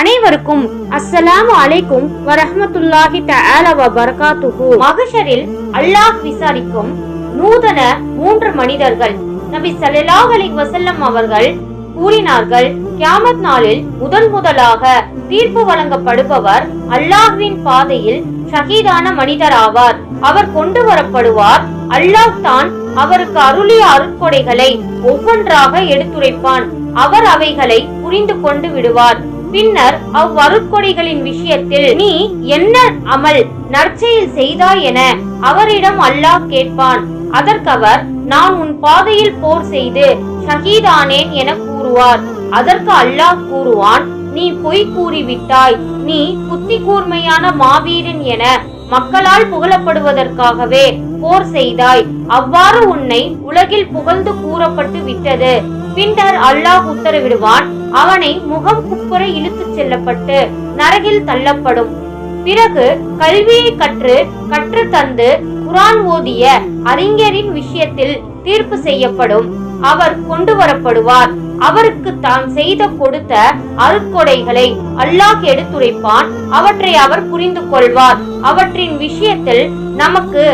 அனைவருக்கும் அஸ்ஸலாமு அலைக்கும் வரஹமத்துல்லாஹி தஆல பரகாத்துஹு மகஷரில் அல்லாஹ் விசாரிக்கும் நூதன மூன்று மனிதர்கள் நபி ஸல்லல்லாஹு அலைஹி வஸல்லம் அவர்கள் கூறினார்கள் கியாமத் நாளில் முதன் முதலாக தீர்ப்பு வழங்கப்படுபவர் அல்லாஹ்வின் பாதையில் ஷஹீதான மனிதர் ஆவார் அவர் கொண்டு வரப்படுவார். அல்லாஹ் தான் அவருக்கு அருளிய அருட்கொடைகளை ஒவ்வொன்றாக எடுத்துரைப்பான். அவர் அவைகளை புரிந்து கொண்டு விடுவார். பின்னர் அவ்வருட்கொடைகளின் விஷயத்தில் நீ என்ன அமல் நற்செயல் செய்தாய் என அவரிடம் அல்லாஹ் கேட்பான். அதற்கவர் நான் உன் பாதையில் போர் செய்து ஷஹீதானேன் என கூறுவார். அதற்கு அல்லாஹ் கூறுவான் நீ பொய் கூறிவிட்டாய். நீ புத்தி கூர்மையான மாவீரன் என மக்களால் புகழப்படுவதற்காகவே போர் செய்தாய். அவ்வாறு உன்னை உலகில் புகழ்ந்து கூறப்பட்டு விட்டது. பின்னர் அல்லாஹ் உத்தரவிடுவான் அவனை முகம் குப்புற இழுத்து செல்லப்பட்டு நரகில் தள்ளப்படும். பிறகு கல்வியை கற்று கற்று தந்து குரான் ஓதிய அறிஞரின் விஷயத்தில் தீர்ப்பு செய்யப்படும். அவர் கொண்டு வரப்படுவார். அவருக்கு தாம் செய்த கொடுத்த அருட்கொடைகளை அல்லாஹ் எடுத்துரைப்பான். அவற்றை அவர் புரிந்து கொள்வார் அவற்றின் விஷயத்தில் நமக்கு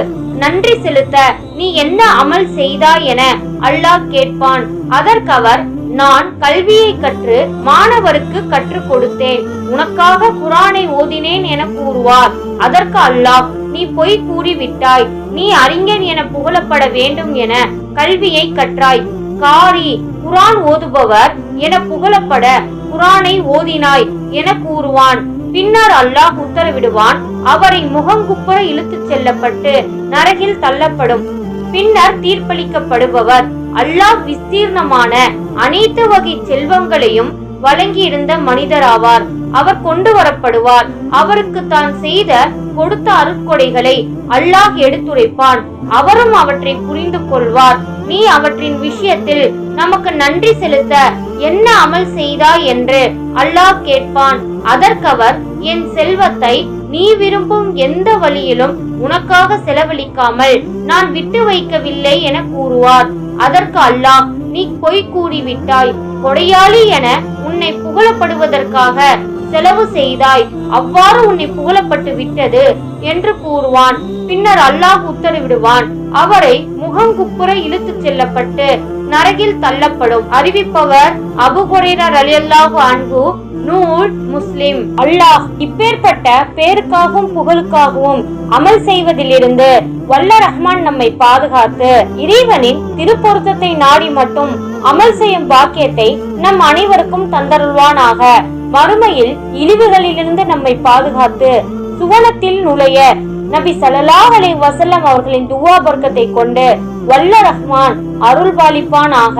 நன்றி செலுத்த நீ என்ன அமல் செய்தாய் என அல்லாஹ் கேட்பான். அதற்கவர் நான் கல்வியை கற்று மாணவருக்கு கற்றுக் கொடுத்தேன். உனக்காக குரானை ஓதினேன் என கூறுவார். அதற்கு அல்லாஹ் நீ பொய் கூறிவிட்டாய். நீ அறிஞன் என புகழப்பட வேண்டும் என கல்வியை கற்றாய். காரி குரான் ஓதுபவர் என புகழப்பட குரானை ஓதினாய் என கூறுவான். பின்னர் அல்லாஹ் உத்தரவிடுவான். அவரை முகங்குப்புற இழுத்துச் செல்லப்பட்டு நரகில் தள்ளப்படும். பின்னர் தீர்ப்பளிக்கப்படுபவர். அல்லாஹ் விஸ்தீர்ணமான அனைத்து வகை செல்வங்களையும் வழங்கியிருந்த மனிதராவார். அவர் கொண்டு வரப்படுவார். அவருக்கு தான் செய்த கொடுத்த அருட்கொடைகளை அல்லாஹ் எடுத்துரைப்பான். அவரும் அவற்றை புரிந்து கொள்வார். நீ அவற்றின் விஷயத்தில் நமக்கு நன்றி செலுத்த என்ன அமல் செய்தாய் என்று அல்லாஹ் கேட்பான். அதற்கவர் என் செல்வத்தை நீ விரும்பும் எந்த வழியிலும் உனக்காக செலவழிக்காமல் நான் விட்டு வைக்கவில்லை என கூறுவார். அதற்கு அல்லாஹ் நீ பொய் கூறிவிட்டாய். கொடையாளி என உன்னை புகழப்படுவதற்காக செலவு செய்தாய். அவ்வாறு உன்னை புகழப்பட்டு விட்டது என்று கூறுவான். பின்னர் அல்லாஹ் உத்தரவிடுவான். அவரை முகம் குப்புற இழுத்துச் செல்லப்பட்டு நரகில் தள்ளப்படும். அறிவிப்பவர் அபு ஹுரைரா ரலியல்லாஹு அன்பு நூல் முஸ்லிம். அல்லாஹ் இப்பேற்பட்ட பேருக்காகவும் புகழுக்காகவும் அமல் செய்வதிலிருந்து வல்ல ரஹ்மான் நம்மை பாதுகாத்து இறைவனின் திருப்பொருத்தத்தை நாடி மட்டும் அமல் செய்யும் பாக்கியத்தை நம் அனைவருக்கும் தந்தருள்வானாக. மறுமையில் இழிவுகளிலிருந்து நம்மை பாதுகாத்து சுவனத்தில் நுழைய நபி ஸல்லல்லாஹு அலை வசல்லம் அவர்களின் துவா பர்க்கத்தை கொண்டு வல்ல ரஹ்மான் அருள் பாலிப்பானாக